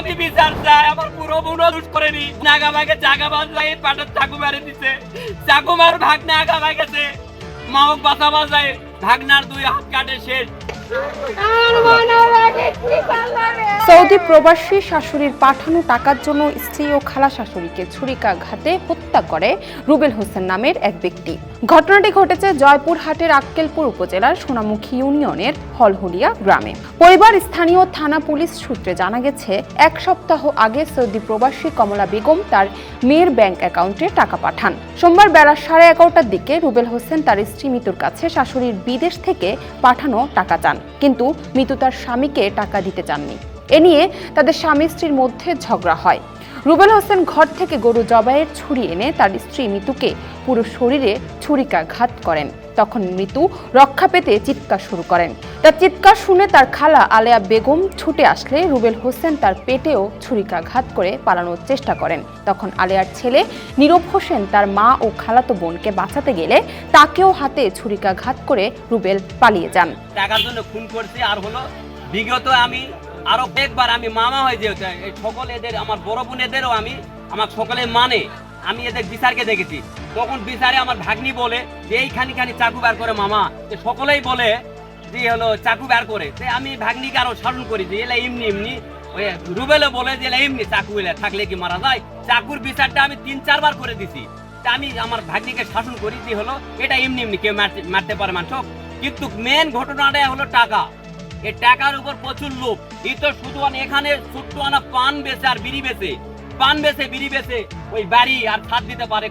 আমি বিচার চাই আমার পুরো বোনও লুট করে নি। নাগা ভাগে জাগা বাজায় পাটের চাকু মেরে দিছে। চাকু মার ভাগ নাগা ভাগেছে মাওক বাসা বাজায়। সৌদি প্রবাসী শাশুড়ির পাঠানো টাকার জন্য স্ত্রী ও খালা শাশুড়িকে ছুরিকাঘাতে হত্যা করে রুবেল হোসেন নামের এক ব্যক্তি। ঘটনাটি ঘটেছে জয়পুরহাটের আক্কেলপুর উপজেলার সোনামুখী ইউনিয়নের হলহুলিয়া গ্রামে। পরিবার, স্থানীয় থানা পুলিশ সূত্রে জানা গেছে, এক সপ্তাহ আগে সৌদি প্রবাসী কমলা বেগম তার মেয়ের ব্যাংক অ্যাকাউন্টে টাকা পাঠান। সোমবার বেলা সাড়ে এগারোটার দিকে রুবেল হোসেন তার স্ত্রী মিতুর কাছে শাশুড়ির বিদেশ থেকে পাঠানো টাকা চান, কিন্তু মিতু তার স্বামীকে টাকা দিতে চাননি। এ নিয়ে তাদের স্বামী স্ত্রীর মধ্যে ঝগড়া হয়। রুবেল হোসেন ঘর থেকে গরু জবাইয়ের ছুরি এনে তার স্ত্রী মিতুকে পুরো শরীরে ছুরিকাঘাত করেন। তখন মৃত্যু রক্ষা পেতে চিৎকার শুরু করেন। তার চিৎকার শুনে তার খালা আলেয়া বেগম ছুটে আসলে রুবেল হোসেন তার পেটেও ছুরিকাঘাত করে পালানোর চেষ্টা করেন। তখন আলেয়ার ছেলে নীরব হোসেন তার মা ও খালাতো বোনকে বাঁচাতে গেলে তাকেও হাতে ছুরিকাঘাত করে রুবেল পালিয়ে যান। টাকার জন্য খুন করছি আর হলো, বিগত আমি আরও একবার আমি মামা হয়ে যেতে এই সকল এদের, আমার বড় বোন এদেরও আমি, আমার সকলে মানে আমি এদের বিচারকে দেখেছি। তখন বিচারে আমার ভাগ্নি বলে যে, এইখানি খানি চাকু বার করে মামা। যে সকলেই বলে যে হলো চাকু বার করে। সে আমি ভাগ্নিকে আরও স্মরণ করি যে, এলা এমনি এমনি। ওই রুবেলে বলে যে এমনি চাকু এলে থাকলে কি মারা যায়? চাকুর বিচারটা আমি তিন চারবার করে দিছি। তা আমি আমার ভাগ্নিকে শাসন করি যে, হলো, এটা এমনি এমনি কেউ মারতে পারে মানুষ কিন্তু মেন ঘটনাটা হলো টাকা। এই টাকার উপর প্রচুর লোভ। এই তো শুধু এখানে ছোট্ট আনা পান বেচে আর বিড়ি বেচে। পান বেচে, বিড়ি বেচে, ওই বাড়ি আর ছাদ দিতে পারে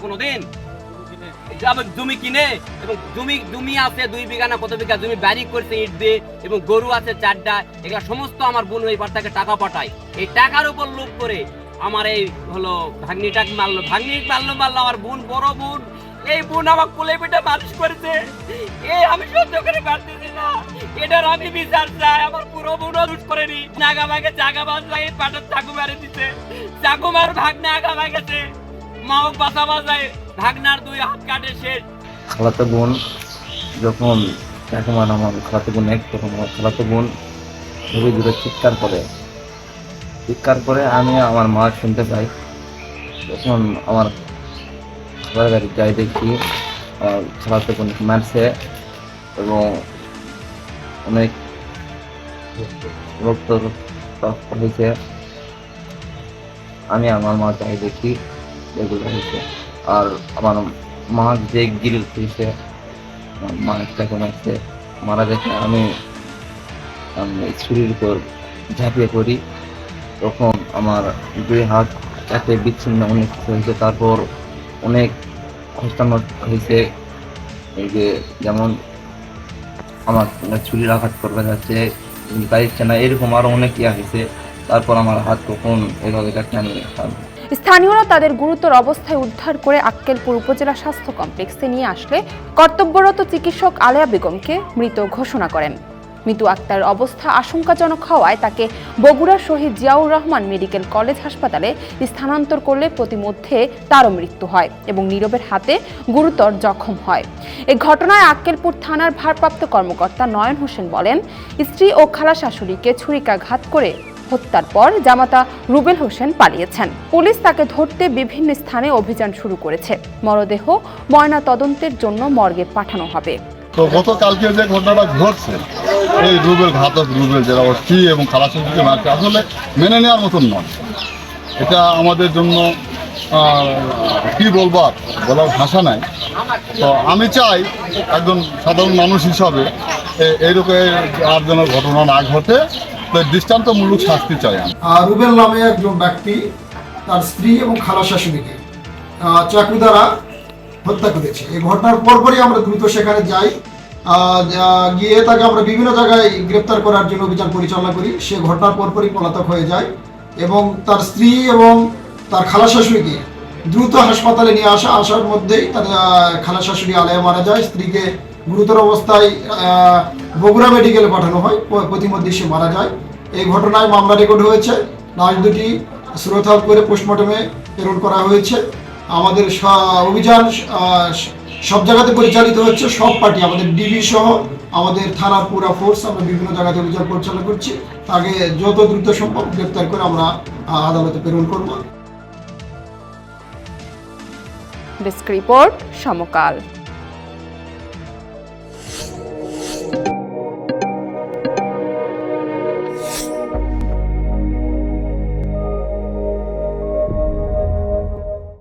জমি কিনে, এবং জমি জমি আছে দুই বিঘা না কত বিঘা জমি বাড়ি করছে ইট দিয়ে, এবং গরু আছে চারটা, এগুলা সমস্ত আমার বোন ওই পার থেকে টাকা পাঠায়। এই টাকার উপর লোভ করে আমার এই হলো ভাগ্নিটাকে মারলো? ভাগ্নি মারলো? মারলো আমার বোন, বড় বোন। এই বোন আমার কোলে পেটে মানুষ করেছে। এই আমি সহ্য এটার আমি বিচার চাই। আমার পুরো বোন লুট করে নি। নাগা ভাগে জাগা বাজায় পাটার চাকু মারে দিছে। চাকু মার ভাগ্নে আগা ভাগেছে। মাওক বাসা বাজায়, ভাগনার দুই হাত কাটে শেষ খালাতো বোন যখন এখন আমার খালাতো বোন এক তখন আমার খালাতো বোন ধীরে ধীরে চিৎকার করে। চিৎকার করে আমি আমার মা শুনতে পাই। তখন আমার খাবার গাড়ি যাই দেখি, আমার খালাতো বোন মারছে এবং অনেক রক্ত হয়েছে। আমি আমার মা যাই দেখি এগুলো হয়েছে। আর আমার মা যে গিল হয়েছে মা একটা মারছে মারা দেখে আমি ছুরির উপর ঝাঁপিয়ে পড়ি। তখন আমার দুই হাত এতে বিচ্ছিন্ন অনেক হয়েছে। তারপর অনেক খস্তানো হয়েছে। এই যে যেমন আমার ছুরির আঘাত করবে যাচ্ছে পাইছে না এরকম আরও অনেক ইয়া হয়েছে। তারপর আমার হাত কখন এভাবে কাটে, আমি স্থানীয়রা তাদের গুরুতর অবস্থায় উদ্ধার করে আক্কেলপুর উপজেলা স্বাস্থ্য কমপ্লেক্সে নিয়ে আসলে কর্তব্যরত চিকিৎসক আলেয়া বেগমকে মৃত ঘোষণা করেন। মিতু আক্তার অবস্থা আশঙ্কাজনক হওয়ায় তাকে বগুড়া শহীদ জিয়াউর রহমান মেডিকেল কলেজ হাসপাতালে স্থানান্তর করলে প্রতিমধ্যে তারও মৃত্যু হয় এবং নীরবের হাতে গুরুতর জখম হয়। এই ঘটনায় আক্কেলপুর থানার ভারপ্রাপ্ত কর্মকর্তা নয়ন হোসেন বলেন, স্ত্রী ও খালা শাশুড়িকে ছুরিকাঘাত করে হত্যার পর জামাতা রুবেল হোসেন পালিয়েছেন। পুলিশ তাকে ধরতে বিভিন্ন স্থানে অভিযান শুরু করেছে। মরদেহ ময়না তদন্তের জন্য মর্গে পাঠানো হবে। তো গতকালকে যে ঘটনাটা ঘটছে, এই রুবেল ঘাতক রুবেল যারা স্ত্রী এবং খালাসিকে মারছে আসলে মেনে নেওয়ার মতন নয়। এটা আমাদের জন্য কি বলবার বলার ভাষা নাই। তো আমি চাই একজন সাধারণ মানুষ হিসাবে এইরকম আর যেন ঘটনা না ঘটে, তো দৃষ্টান্তমূলক শাস্তি চাই আমি। রুবেল নামে একজন ব্যক্তি তার স্ত্রী এবং খালা শাশুড়িকে চাকু দ্বারা হত্যা করেছে। এই ঘটনার পরপরই আমরা দ্রুত সেখানে যাই। গিয়ে তাকে আমরা বিভিন্ন জায়গায় গ্রেপ্তার করার জন্য অভিযান পরিচালনা করি। সে ঘটনার পরপরই পলাতক হয়ে যায় এবং তার স্ত্রী এবং তার খালা শাশুড়িকে দ্রুত হাসপাতালে নিয়ে আসা আসার মধ্যেই তার খালা শাশুড়ি আলেয়া মারা যায়। স্ত্রীকে গুরুতর অবস্থায় বগুড়া মেডিকেলে পাঠানো হয়। প্রতিমধ্যে সে মারা যায়। এই ঘটনায় মামলা রেকর্ড হয়েছে। লাশ দুটি শ্রোথাল করে পোস্টমর্টমে প্রেরণ করা হয়েছে। আমাদের অভিযান সব জায়গাতে পরিচালিত হচ্ছে, সব পার্টি, আমাদের ডিবি সহ আমাদের থানা পুরা ফোর্স আমরা বিভিন্ন জায়গাতে অভিযান পরিচালনা করছি। তাকে যত দ্রুত সম্ভব গ্রেপ্তার করে আমরা আদালতে প্রেরণ করব। Desk report Samakal.